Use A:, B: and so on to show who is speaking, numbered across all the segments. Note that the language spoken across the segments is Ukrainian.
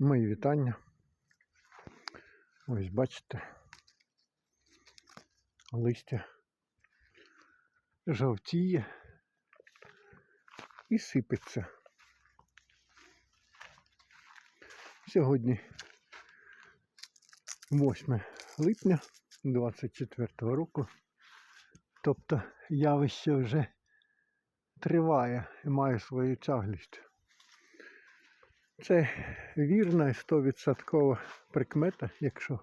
A: Мої вітання. Ось бачите. Листя жовтіє і сипеться. Сьогодні 8 липня 24 року. Тобто явище вже триває і має свою тяглість. Це вірна і 100% прикмета, якщо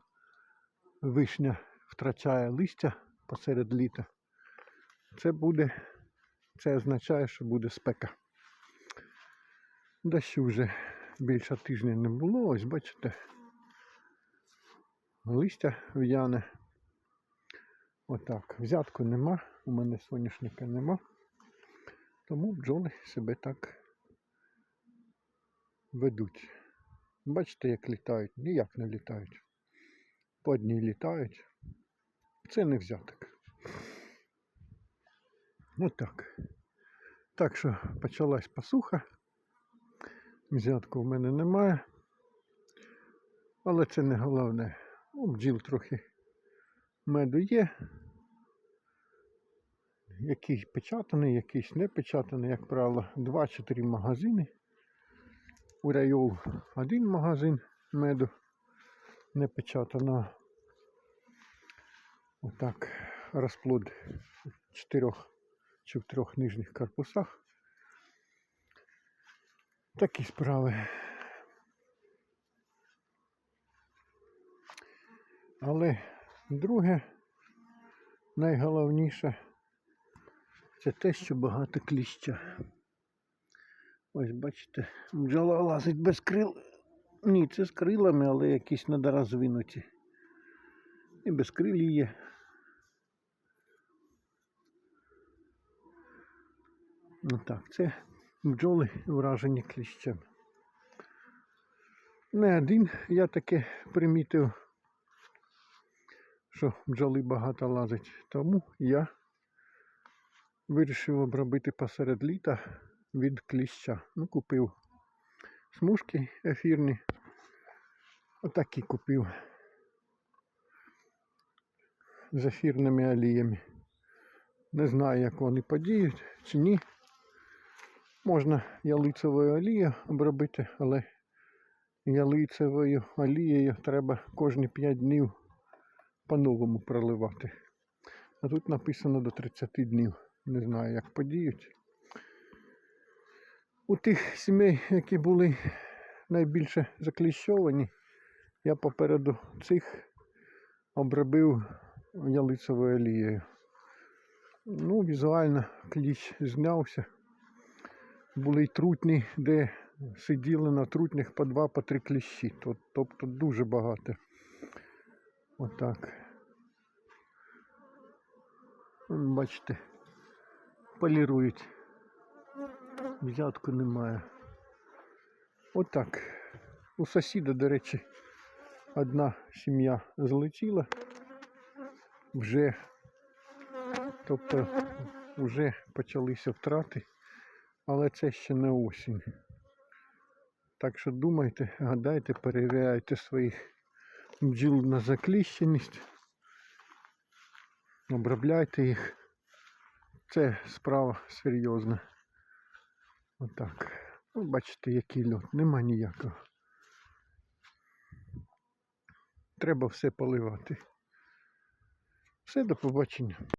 A: вишня втрачає листя посеред літа, це буде, це означає, що буде спека. Дощу вже більше тижня не було, ось бачите, листя в'яне. Отак. Взятку нема, у мене соняшника нема. Тому бджоли себе так ведуть. Бачите, як літають? Ніяк не літають. По одній літають. Це не взяток. Отак. Так Так що почалась посуха. Взятку в мене немає. Але це не головне. У бджіл трохи меду є. Якийсь печатаний, якийсь не печатаний, як правило, 2-4 магазини. У один магазин меду не печатано. Отак розплод в чотирьох чи в трьох нижніх корпусах. Такі справи. Але друге, найголовніше, це те, що багато кліща. Ось бачите, бджола лазить без крил. Ні, це з крилами, але якісь недорозвинуті. І без крилі є. Ну так, це бджоли вражені кліщем. Не один я таке примітив, що бджоли багато лазить. Тому я вирішив обробити посеред літа від кліща. Ну, купив смужки ефірні. Отакі купив з ефірними оліями. Не знаю, як вони подіють чи ні. Можна ялицевою олією обробити, але ялицевою олією треба кожні 5 днів по-новому проливати. А тут написано до 30 днів. Не знаю, як подіють. У тих сімей, які були найбільше закліщовані, я попереду цих обробив ялицевою олією. Ну, візуально кліщ знявся. Були й трутні, де сиділи на трутнях по два, по три кліщі. Тобто дуже багато. Отак. Бачите, полірують. Взятку немає. Отак. У сусіда, до речі, одна сім'я злетіла. Вже, тобто, вже почалися втрати, але це ще не осінь. Так що думайте, гадайте, перевіряйте своїх бджіл на закліщеність. Обробляйте їх. Це справа серйозна. Отак. Ну, бачите, який льот. Нема ніякого. Треба все поливати. Все, до побачення.